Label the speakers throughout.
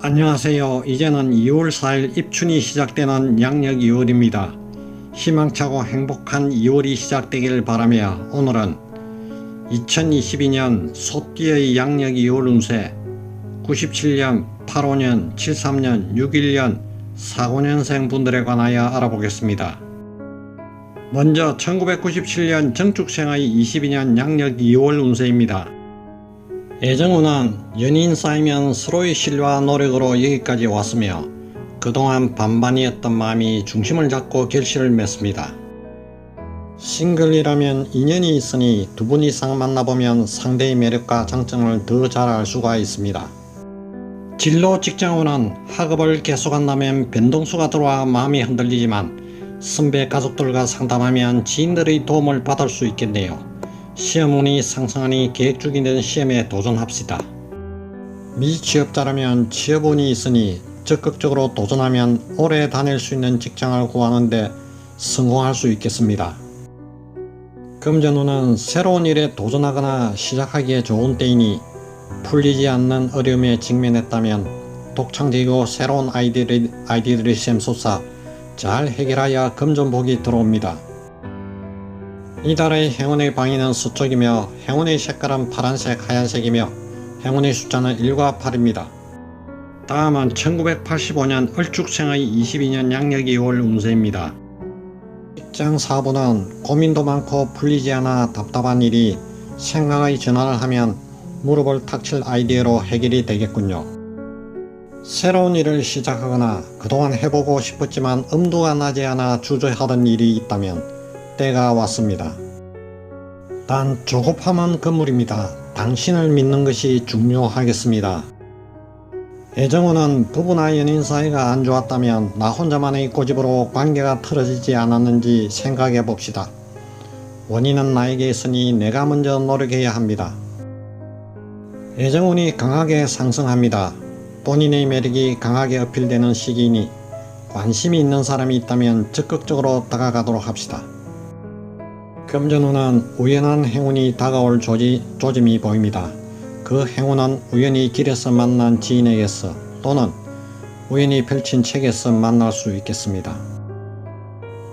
Speaker 1: 안녕하세요. 이제는 2월 4일 입춘이 시작되는 양력 2월입니다. 희망차고 행복한 2월이 시작되길 바라며 오늘은 2022년 소띠의 양력 2월 운세 97년, 85년, 73년, 61년, 49년생 분들에 관하여 알아보겠습니다. 먼저 1997년 정축생의 22년 양력 2월 운세입니다. 애정운은 연인 쌓이면 서로의 신뢰와 노력으로 여기까지 왔으며 그동안 반반이었던 마음이 중심을 잡고 결실을 맺습니다. 싱글이라면 인연이 있으니 두 분 이상 만나보면 상대의 매력과 장점을 더 잘 알 수가 있습니다. 진로 직장운은 학업을 계속한다면 변동수가 들어와 마음이 흔들리지만 선배 가족들과 상담하면 지인들의 도움을 받을 수 있겠네요. 시험운이 상승하니 계획 중이된 시험에 도전합시다. 미취업자라면 취업운이 있으니 적극적으로 도전하면 오래 다닐 수 있는 직장을 구하는데 성공할 수 있겠습니다. 금전운은 새로운 일에 도전하거나 시작하기에 좋은 때이니 풀리지 않는 어려움에 직면했다면 독창적이고 새로운 아이디어들이, 아이디어들이 샘솟아 잘 해결하여 금전복이 들어옵니다. 이달의 행운의 방위는 서쪽이며 행운의 색깔은 파란색, 하얀색이며 행운의 숫자는 1과 8입니다. 다음은 1985년 을축생의 22년 양력 2월 운세입니다. 직장 사부는 고민도 많고 풀리지 않아 답답한 일이 생각의 전환을 하면 무릎을 탁칠 아이디어로 해결이 되겠군요. 새로운 일을 시작하거나 그동안 해보고 싶었지만 엄두가 나지 않아 주저하던 일이 있다면 때가 왔습니다. 단 조급함은 금물입니다. 당신을 믿는 것이 중요하겠습니다. 애정우는 부부나 연인 사이가 안 좋았다면 나 혼자만의 고집으로 관계가 틀어지지 않았는지 생각해 봅시다. 원인은 나에게 있으니 내가 먼저 노력해야 합니다. 애정운이 강하게 상승합니다. 본인의 매력이 강하게 어필되는 시기이니 관심이 있는 사람이 있다면 적극적으로 다가가도록 합시다. 금전운은 우연한 행운이 다가올 조지, 조짐이 보입니다. 그 행운은 우연히 길에서 만난 지인에게서 또는 우연히 펼친 책에서 만날 수 있겠습니다.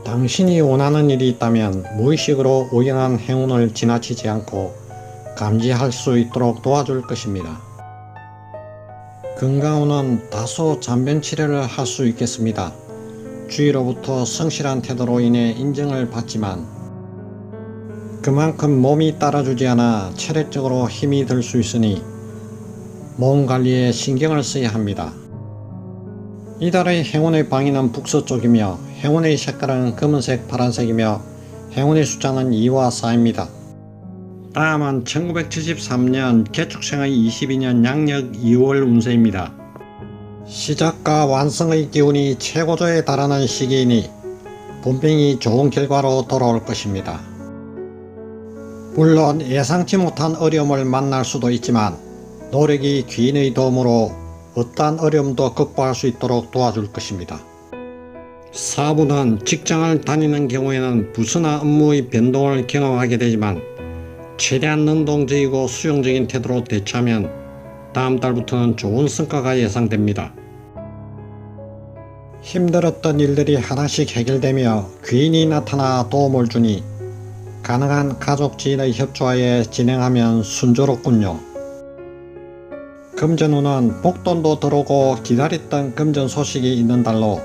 Speaker 1: 당신이 원하는 일이 있다면 무의식으로 우연한 행운을 지나치지 않고 감지할 수 있도록 도와줄 것입니다. 건강운은 다소 잔변 치료를 할 수 있겠습니다. 주위로부터 성실한 태도로 인해 인정을 받지만 그만큼 몸이 따라주지 않아 체력적으로 힘이 들 수 있으니 몸 관리에 신경을 써야 합니다. 이달의 행운의 방위는 북서쪽이며 행운의 색깔은 검은색, 파란색이며 행운의 숫자는 2와 4입니다. 다음은 1973년 개축생의 22년 양력 2월 운세입니다. 시작과 완성의 기운이 최고조에 달하는 시기이니 분명히 좋은 결과로 돌아올 것입니다. 물론 예상치 못한 어려움을 만날 수도 있지만 노력이 귀인의 도움으로 어떠한 어려움도 극복할 수 있도록 도와줄 것입니다. 사부는 직장을 다니는 경우에는 부서나 업무의 변동을 경험하게 되지만 최대한 능동적이고 수용적인 태도로 대처하면 다음 달부터는 좋은 성과가 예상됩니다. 힘들었던 일들이 하나씩 해결되며 귀인이 나타나 도움을 주니 가능한 가족 지인의 협조하에 진행하면 순조롭군요. 금전운은 복돈도 들어오고 기다렸던 금전 소식이 있는 달로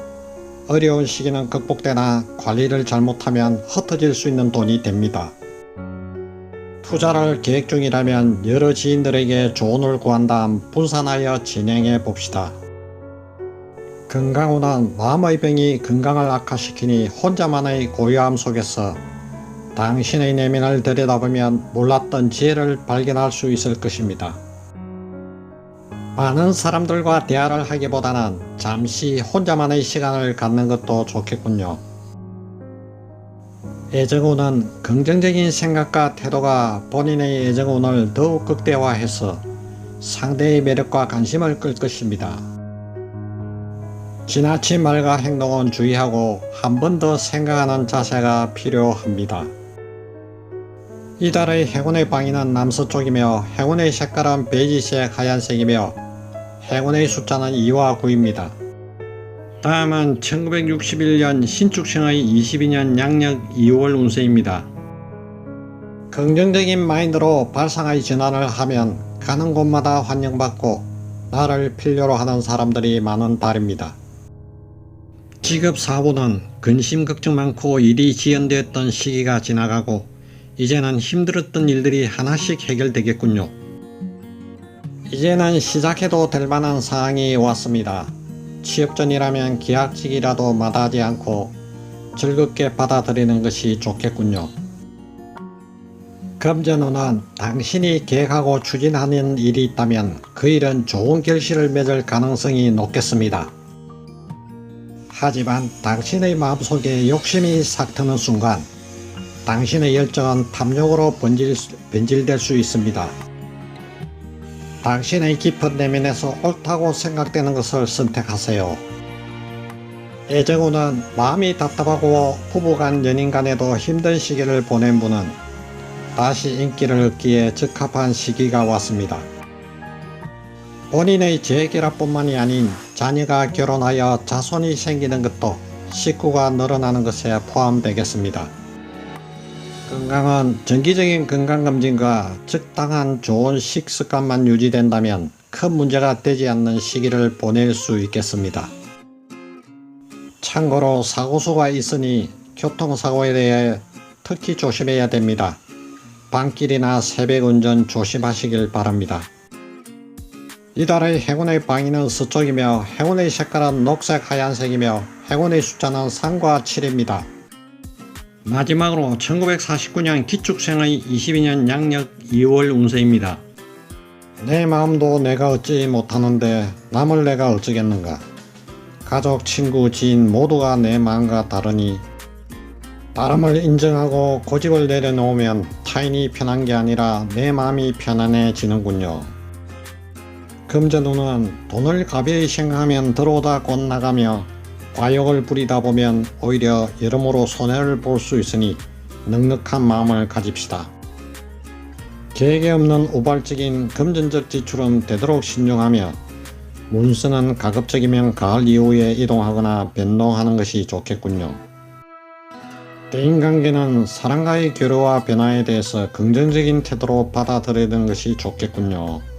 Speaker 1: 어려운 시기는 극복되나 관리를 잘못하면 흩어질 수 있는 돈이 됩니다. 투자를 계획 중이라면 여러 지인들에게 조언을 구한 다음 분산하여 진행해 봅시다. 건강운은 마음의 병이 건강을 악화시키니 혼자만의 고요함 속에서 당신의 내면을 들여다보면 몰랐던 지혜를 발견할 수 있을 것입니다. 많은 사람들과 대화를 하기보다는 잠시 혼자만의 시간을 갖는 것도 좋겠군요. 애정운은 긍정적인 생각과 태도가 본인의 애정운을 더욱 극대화해서 상대의 매력과 관심을 끌 것입니다. 지나친 말과 행동은 주의하고 한 번 더 생각하는 자세가 필요합니다. 이달의 행운의 방위는 남서쪽이며 행운의 색깔은 베이지색 하얀색이며 행운의 숫자는 2와 9입니다. 다음은 1961년 신축생의 22년 양력 2월 운세입니다. 긍정적인 마인드로 발상의 전환을 하면 가는 곳마다 환영받고 나를 필요로 하는 사람들이 많은 달입니다. 직업 사고는 근심 걱정 많고 일이 지연되었던 시기가 지나가고 이제는 힘들었던 일들이 하나씩 해결되겠군요. 이제는 시작해도 될 만한 상황이 왔습니다. 취업 전이라면 계약직이라도 마다하지 않고 즐겁게 받아들이는 것이 좋겠군요. 금전운은 당신이 계획하고 추진하는 일이 있다면 그 일은 좋은 결실을 맺을 가능성이 높겠습니다. 하지만 당신의 마음속에 욕심이 삭트는 순간 당신의 열정은 탐욕으로 번질, 변질될 수 있습니다. 당신의 깊은 내면에서 옳다고 생각되는 것을 선택하세요. 애정운은 마음이 답답하고 부부간 연인 간에도 힘든 시기를 보낸 분은 다시 인기를 얻기에 적합한 시기가 왔습니다. 본인의 재결합뿐만이 아닌 자녀가 결혼하여 자손이 생기는 것도 식구가 늘어나는 것에 포함되겠습니다. 건강은 정기적인 건강검진과 적당한 좋은 식습관만 유지된다면 큰 문제가 되지 않는 시기를 보낼 수 있겠습니다. 참고로 사고수가 있으니 교통사고에 대해 특히 조심해야 됩니다. 밤길이나 새벽 운전 조심하시길 바랍니다. 이달의 행운의 방위는 서쪽이며 행운의 색깔은 녹색 하얀색이며 행운의 숫자는 3과 7입니다. 마지막으로 1949년 기축생의 22년 양력 2월 운세입니다. 내 마음도 내가 얻지 못하는데 남을 내가 어쩌겠는가. 가족, 친구, 지인 모두가 내 마음과 다르니 다름을 인정하고 고집을 내려놓으면 타인이 편한 게 아니라 내 마음이 편안해지는군요. 금전운은 돈을 가벼이 생각하면 들어오다 곧 나가며 과욕을 부리다 보면 오히려 여러모로 손해를 볼 수 있으니 넉넉한 마음을 가집시다. 계획에 없는 우발적인 금전적 지출은 되도록 신중하며 문서는 가급적이면 가을 이후에 이동하거나 변동하는 것이 좋겠군요. 대인관계는 사람과의 교류와 변화에 대해서 긍정적인 태도로 받아들이는 것이 좋겠군요.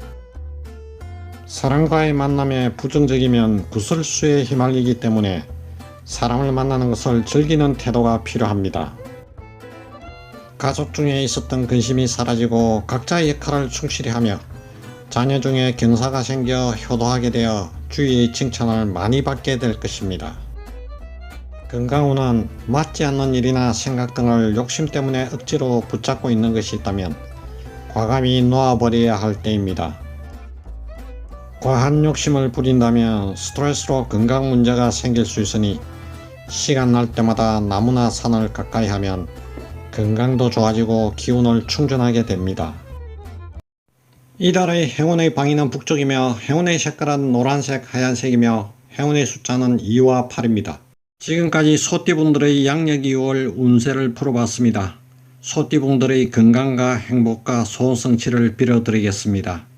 Speaker 1: 사람과의 만남에 부정적이면 구설수에 휘말리기 때문에 사람을 만나는 것을 즐기는 태도가 필요합니다. 가족 중에 있었던 근심이 사라지고 각자의 역할을 충실히 하며 자녀 중에 경사가 생겨 효도하게 되어 주위의 칭찬을 많이 받게 될 것입니다. 건강운은 맞지 않는 일이나 생각 등을 욕심 때문에 억지로 붙잡고 있는 것이 있다면 과감히 놓아버려야 할 때입니다. 과한 욕심을 부린다면 스트레스로 건강 문제가 생길 수 있으니 시간 날 때마다 나무나 산을 가까이 하면 건강도 좋아지고 기운을 충전하게 됩니다. 이달의 행운의 방위는 북쪽이며 행운의 색깔은 노란색, 하얀색이며 행운의 숫자는 2와 8입니다. 지금까지 소띠분들의 양력 2월 운세를 풀어봤습니다. 소띠분들의 건강과 행복과 소원 성취를 빌어드리겠습니다.